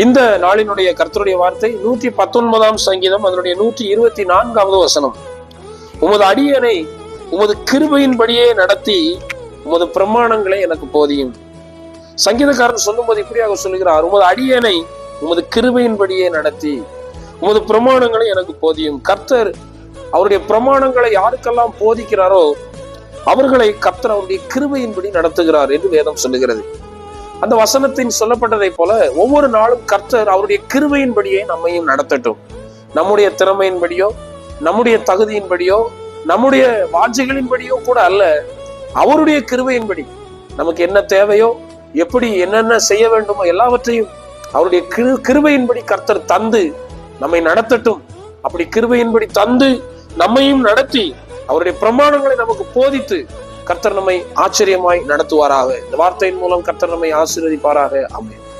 இந்த நாளினுடைய கர்த்தருடைய வார்த்தை நூத்தி பத்தொன்பதாம் சங்கீதம் அதனுடைய நூற்றி இருபத்தி நான்காவது வசனம். உமது அடியனை உமது கிருபையின்படியே நடத்தி உமது பிரமாணங்களை எனக்கு போதியும். சங்கீதக்காரன் சொல்லும்போது இப்படியாக சொல்லுகிறார் உமது அடியனை உமது கிருபையின்படியே நடத்தி உமது பிரமாணங்களை எனக்கு போதியும். கர்த்தர் அவருடைய பிரமாணங்களை யாருக்கெல்லாம் போதிக்கிறாரோ அவர்களை கர்த்தர் அவருடைய கிருபையின்படி நடத்துகிறார் என்று வேதம் சொல்லுகிறது. அந்த வசனத்தின் சொல்லப்பட்டதை போல ஒவ்வொரு நாளும் கர்த்தர் அவருடைய கிருவையின்படியே நம்மையும் நடத்தட்டும். நம்முடைய திறமையின்படியோ நம்முடைய தகுதியின்படியோ நம்முடைய வாஞ்சைகளின்படியோ கூட அல்ல அவருடைய கிருவையின்படி நமக்கு என்ன தேவையோ எப்படி என்னென்ன செய்ய வேண்டுமோ எல்லாவற்றையும் அவருடைய கிரு கிருவையின்படி கர்த்தர் தந்து நம்மை நடத்தட்டும். அப்படி கிருவையின்படி தந்து நம்மையும் நடத்தி அவருடைய பிரமாணங்களை நமக்கு போதித்து கர்த்தர் நம்மை ஆச்சரியமாய் நடத்துவாராக. இந்த வார்த்தையின் மூலம் கர்த்தர் நம்மை ஆசீர்வதிப்பாராக. அமையும்